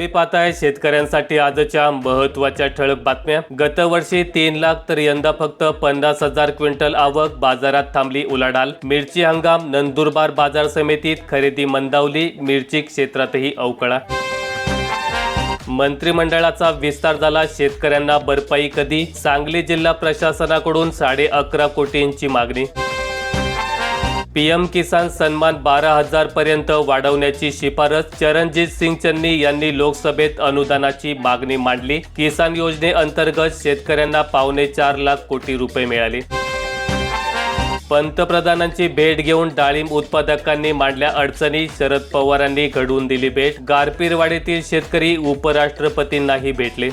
तुम्ही पाहताय शेतकऱ्यांसाठी आजच्या महत्त्वाच्या ठळक बातम्या. गतवर्षी तीन लाख तर यंदा फक्त पन्नास हजार क्विंटल आवक बाजारात थांबली उलाढाल. मिरची हंगाम नंदुरबार बाजार समितीत खरेदी मंदावली मिरची क्षेत्रातही अवकळा. मंत्रिमंडळाचा विस्तार झाला शेतकऱ्यांना भरपाई कधी? सांगली जिल्हा प्रशासनाकडून साडे अकरा कोटींची मागणी. पीएम किसान सन्मान बारा हजार पर्यंत वाढवण्याची शिफारस चरणजीत सिंग चन्नी यांनी लोकसभेत अनुदानाची मागणी मांडली. किसान योजनेअंतर्गत शेतकऱ्यांना पावणे चार लाख कोटी रुपये मिळाले. पंतप्रधानांची भेट घेऊन डाळिंब उत्पादकांनी मांडल्या अडचणी शरद पवारांनी घडवून दिली भेट. गारपीरवाडीतील शेतकरी उपराष्ट्रपतींनाही भेटले.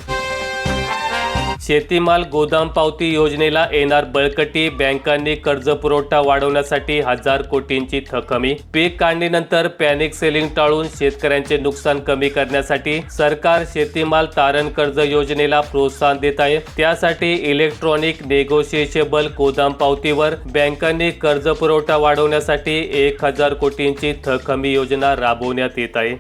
शेतीमाल गोदाम पावती योजनेला येणार बळकटी बँकांनी कर्ज पुरवठा वाढवण्यासाठी हजार कोटींची थकमी. पीक काढणीनंतर पॅनिक सेलिंग टाळून शेतकऱ्यांचे नुकसान कमी करण्यासाठी सरकार शेतीमाल तारण कर्ज योजनेला प्रोत्साहन देत आहे. त्यासाठी इलेक्ट्रॉनिक नेगोशिएशेबल गोदाम पावतीवर बँकांनी कर्ज पुरवठा वाढवण्यासाठी एक हजार कोटींची थकमी योजना राबवण्यात येत आहे.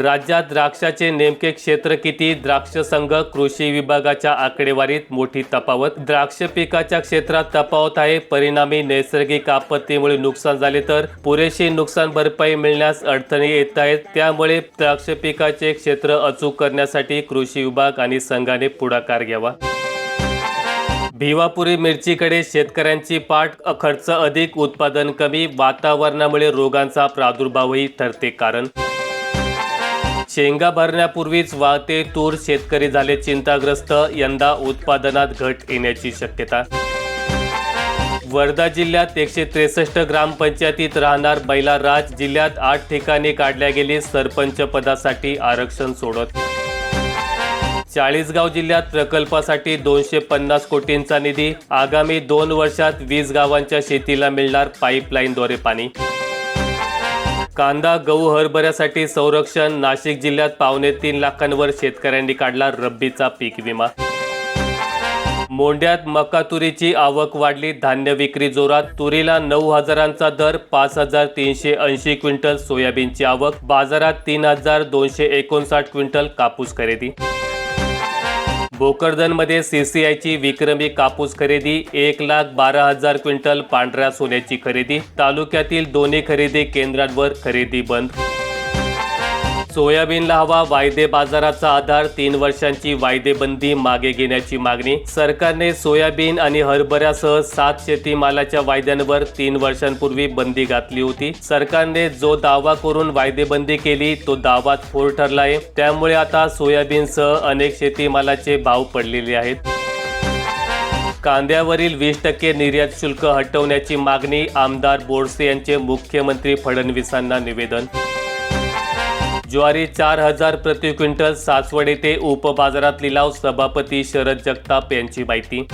राज्यात द्राक्षाचे नेमके क्षेत्र किती? द्राक्ष संघ कृषी विभागाच्या आकडेवारीत मोठी तफावत? द्राक्ष पिकाच्या क्षेत्रात तफावत आहे. परिणामी नैसर्गिक आपत्तीमुळे नुकसान झाले तर पुरेशी नुकसान भरपाई मिळण्यास अडचणी येत आहेत. त्यामुळे द्राक्ष पिकाचे क्षेत्र अचूक करण्यासाठी कृषी विभाग आणि संघाने पुढाकार घ्यावा. भिवापुरी मिरचीकडे शेतकऱ्यांची पाठ. खर्च अधिक उत्पादन कमी वातावरणामुळे रोगांचा प्रादुर्भावही ठरते कारण. शेंगा भरण्यापूर्वीच वाहते तूर शेतकरी झाले चिंताग्रस्त. यंदा उत्पादनात घट येण्याची शक्यता. वर्धा जिल्ह्यात एकशे त्रेसष्ट ग्रामपंचायतीत राहणार बैला राज जिल्ह्यात आठ ठिकाणी काढल्या गेली सरपंच पदासाठी आरक्षण सोडत. चाळीसगाव जिल्ह्यात प्रकल्पासाठी दोनशे पन्नास कोटींचा निधी. आगामी दोन वर्षात वीस गावांच्या शेतीला मिळणार पाईपलाईनद्वारे पाणी. कांदा गहू हरभऱ्यासाठी संरक्षण. नाशिक जिल्ह्यात पावणे तीन लाखांवर शेतकऱ्यांनी काढला रब्बीचा पीक विमा. मोंड्यात मका तुरीची आवक वाढली. धान्य विक्री जोरात. तुरीला नऊ हजारांचा दर पाच हजार तीनशे ऐंशी क्विंटल सोयाबीनची आवक. बाजारात तीन हजार दोनशे एकोणसाठ क्विंटल कापूस खरेदी. भोकरदनमध्ये सीसीआयची विक्रमी कापूस खरेदी एक लाख बारा हजार क्विंटल पांढऱ्या सोन्याची खरेदी तालुक्यातील दोन्ही खरेदी केंद्रांवर खरेदी बंद सोयाबीनला हवा वायदे बाजाराचा आधार तीन वर्षांची वायदेबंदी मागे घेण्याची मागणी. सरकारने सोयाबीन आणि हरभऱ्यासह सात शेतीमालाच्या वायद्यांवर तीन वर्षांपूर्वी बंदी घातली होती. सरकारने जो दावा करून वायदेबंदी केली तो दावा फोर ठरला आहे त्यामुळे आता सोयाबीनसह अनेक शेतीमालाचे भाव पडलेले आहेत. कांद्यावरील वीस टक्के निर्यात शुल्क हटवण्याची मागणी आमदार बोरसे यांचे मुख्यमंत्री फडणवीसांना निवेदन ज्वारी चार हजार प्रति क्विंटल सासवड येथे उपबाजारात लिलाव सभापती शरद जगताप यांची माहिती.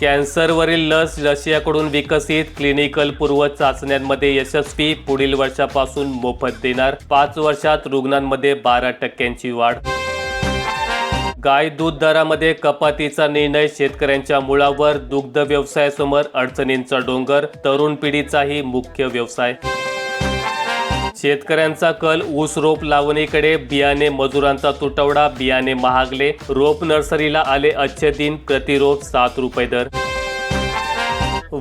कॅन्सरवरील लस रशियाकडून विकसित क्लिनिकल पूर्व चाचण्यांमध्ये यशस्वी पुढील वर्षापासून मोफत देणार. पाच वर्षात रुग्णांमध्ये बारा टक्क्यांची वाढ. गाय दूध दरामध्ये कपातीचा निर्णय शेतकऱ्यांच्या मुळावर दुग्ध व्यवसायासमोर अडचणींचा डोंगर. तरुण पिढीचाही मुख्य व्यवसाय. शेतकऱ्यांचा कल ऊस रोप लावणीकडे बियाणे मजुरांचा तुटवडा बियाणे महागले रोप नर्सरीला आले अच्छे दिन प्रतिरोप सात रुपये दर.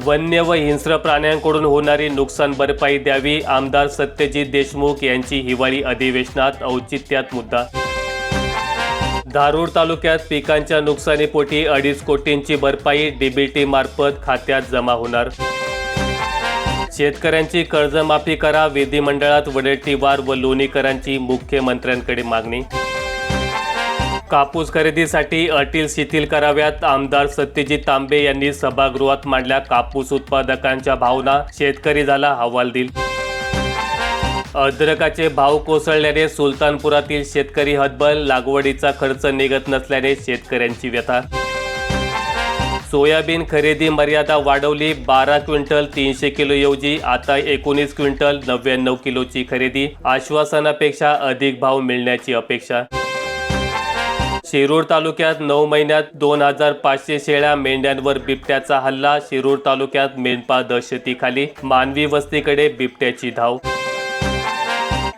वन्य व हिंस्र प्राण्यांकडून होणारी नुकसान भरपाई द्यावी आमदार सत्यजित देशमुख यांची हिवाळी अधिवेशनात औचित्यात मुद्दा. धारूर तालुक्यात पिकांच्या नुकसानीपोटी अडीच कोटींची भरपाई डीबीटी मार्फत खात्यात जमा होणार. शेतकऱ्यांची कर्जमाफी करा विधिमंडळात वडेट्टीवार व लोणीकरांची मुख्यमंत्र्यांकडे मागणी. कापूस खरेदीसाठी अटील शिथिल कराव्यात आमदार सत्यजित तांबे यांनी सभागृहात मांडल्या कापूस उत्पादकांच्या भावना शेतकरी झाला हवालदिल अद्रकाचे भाव कोसळल्याने सुलतानपुरातील शेतकरी हतबल लागवडीचा खर्च निघत नसल्याने शेतकऱ्यांची व्यथा सोयाबीन खरेदी मर्यादा वाढवली बारा क्विंटल तीनशे किलो ऐवजी आता एकोणीस क्विंटल नव्याण्णव किलोची खरेदी. आश्वासनापेक्षा अधिक भाव मिळण्याची अपेक्षा. शिरूर तालुक्यात नऊ महिन्यात दोन हजार पाचशे शेळ्या मेंढ्यांवर बिबट्याचा हल्ला शिरूर तालुक्यात मेंढपाळ दहशतीखाली मानवी वस्तीकडे बिबट्याची धाव.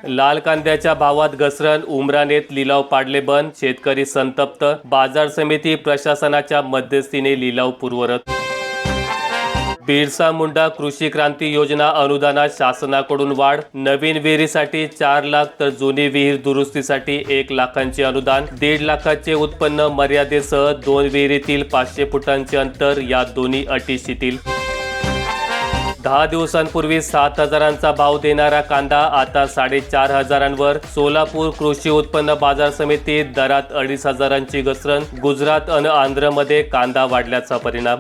लाल कांद्याच्या भावात घसरण उमरानेत लिलाव पाडले बंद शेतकरी संतप्त बाजार समिती प्रशासनाच्या मध्यस्थीने लिलाव पूर्वरत. बिरसा मुंडा कृषी क्रांती योजना अनुदानात शासनाकडून वाढ नवीन विहिरीसाठी चार लाख तर जुनी विहीर दुरुस्तीसाठी एक लाखांचे अनुदान दीड लाखाचे उत्पन्न मर्यादेसह दोन विहिरीतील पाचशे फुटांचे अंतर या दोन्ही अटी शिथिल. दहा दिवसांपूर्वी सात हजारांचा भाव देणारा कांदा आता साडेचार हजारांवर. सोलापूर कृषी उत्पन्न बाजार समितीत दरात अडीच हजारांची घसरण. गुजरात आणि आंध्रमध्ये कांदा वाढल्याचा परिणाम.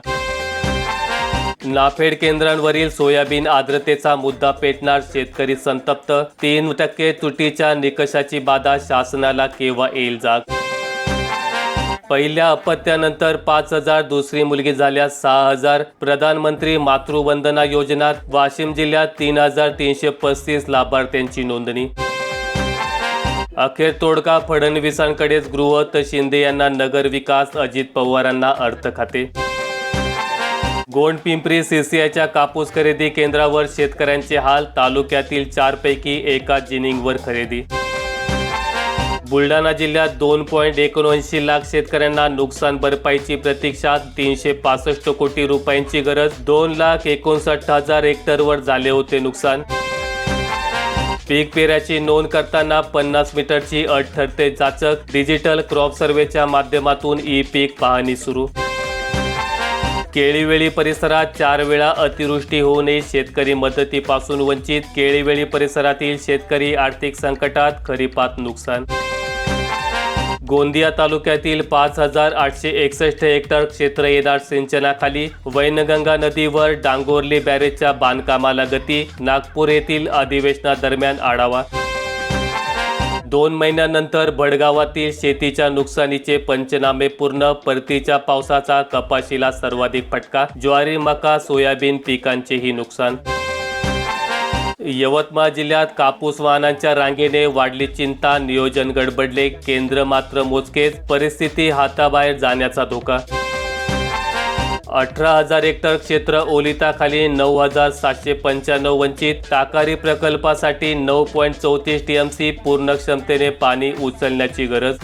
नाफेड केंद्रांवरील सोयाबीन आर्द्रतेचा मुद्दा पेटणार शेतकरी संतप्त. तीन टक्के तुटीच्या निकषाची बाधा शासनाला केव्हा येईल जाग? पहिल्या अपत्यानंतर पाच हजार दुसरी मुलगी झाल्यास सहा हजार. प्रधानमंत्री मातृवंदना योजना वाशिम जिल्ह्यात तीन हजार तीनशे पस्तीस लाभार्थ्यांची नोंदणी. अखेर तोडगा फडणवीसांकडेच गृह तर शिंदे यांना नगर विकास अजित पवारांना अर्थ खाते. गोंड पिंपरी सीसीआयच्या कापूस खरेदी केंद्रावर शेतकऱ्यांचे हाल तालुक्यातील चारपैकी एका जिनिंगवर खरेदी. बुलढाणा जिल्ह्यात दोन पॉईंट एकोणऐंशी लाख शेतकऱ्यांना नुकसान भरपाईची प्रतीक्षा तीनशे पासष्ट कोटी रुपयांची गरज दोन लाख एकोणसाठ हजार हेक्टरवर झाले होते नुकसान. पीक पेऱ्याची नोंद करताना पन्नास मीटरची अट ठरते जाचक डिजिटल क्रॉप सर्वेच्या माध्यमातून ई पीक पाहणी सुरू. केळीवेळी परिसरात चार वेळा अतिवृष्टी होऊ नये शेतकरी मदतीपासून वंचित केळीवेळी परिसरातील शेतकरी आर्थिक संकटात खरीपात नुकसान. गोंदिया तालुक्यातील पाच हजार आठशे एकसष्ट हेक्टर क्षेत्र येणार सिंचनाखाली वैनगंगा नदीवर डांगोरली बॅरेजच्या बांधकामाला गती नागपूर येथील अधिवेशनादरम्यान आढावा. दोन महिन्यानंतर भडगावातील शेतीच्या नुकसानीचे पंचनामे पूर्ण परतीच्या पावसाचा कपाशीला सर्वाधिक फटका ज्वारी मका सोयाबीन पिकांचेही नुकसान. यवतमाळ जिल्ह्यात कापूस वाहनांच्या रांगेने वाढली चिंता नियोजन गडबडले केंद्र मात्र मोजकेच परिस्थिती हाताबाहेर जाण्याचा धोका. अठरा हजार हेक्टर क्षेत्र ओलिताखाली नऊ हजार सातशे पंच्याण्णव वंचित ताकारी प्रकल्पासाठी नऊ पॉईंट चौतीस टी एम सी पूर्ण क्षमतेने पाणी उचलण्याची गरज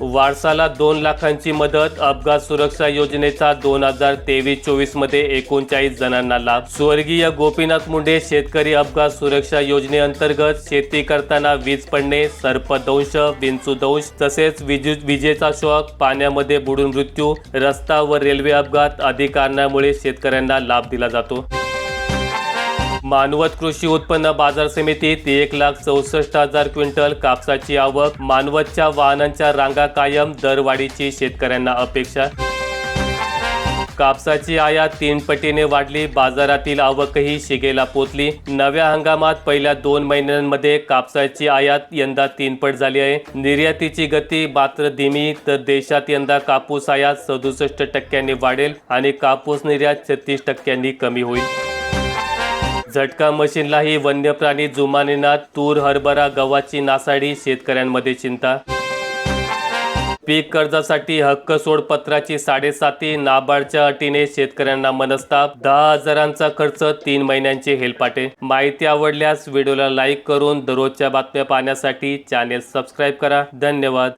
वारसाला दोन लाखांची मदत अपघात सुरक्षा योजनेचा दोन हजार तेवीस चोवीसमध्ये एकोणचाळीस जणांना लाभ. स्वर्गीय गोपीनाथ मुंडे शेतकरी अपघात सुरक्षा योजनेअंतर्गत शेती करताना वीज पडणे सर्पदंश विंचूदंश तसेच विजेचा शॉक पाण्यामध्ये बुडून मृत्यू रस्ता व रेल्वे अपघात आदी कारणामुळे शेतकऱ्यांना लाभ दिला जातो. मानवत कृषी उत्पन्न बाजार समितीत एक लाख चौसष्ट हजार क्विंटल कापसाची आवक मानवतच्या वाहनांच्या रांगा कायम दरवाढीची शेतकऱ्यांना अपेक्षा. कापसाची आयात तीन पटीने वाढली बाजारातील आवकही शिगेला पोचली. नव्या हंगामात पहिल्या दोन महिन्यांमध्ये कापसाची आयात यंदा तीनपट झाली आहे. निर्यातीची गती मात्र धीमी तर देशात यंदा कापूस आयात सदुसष्ट टक्क्यांनी वाढेल आणि कापूस निर्यात छत्तीस टक्क्यांनी कमी होईल. झटका मशीनलाही वन्य प्राणी जुमानेना तूर हरभरा गव्हाची नासाडी शेतकऱ्यांमध्ये चिंता. पीक कर्जासाठी हक्क सोडपत्राची साडेसाती नाबार्डच्या अटीने शेतकऱ्यांना मनस्ताप दहा हजारांचा खर्च तीन महिन्यांचे हेलपाटे. माहिती आवडल्यास व्हिडिओला लाईक करून दररोजच्या बातम्या पाहण्यासाठी चॅनेल सबस्क्राईब करा. धन्यवाद.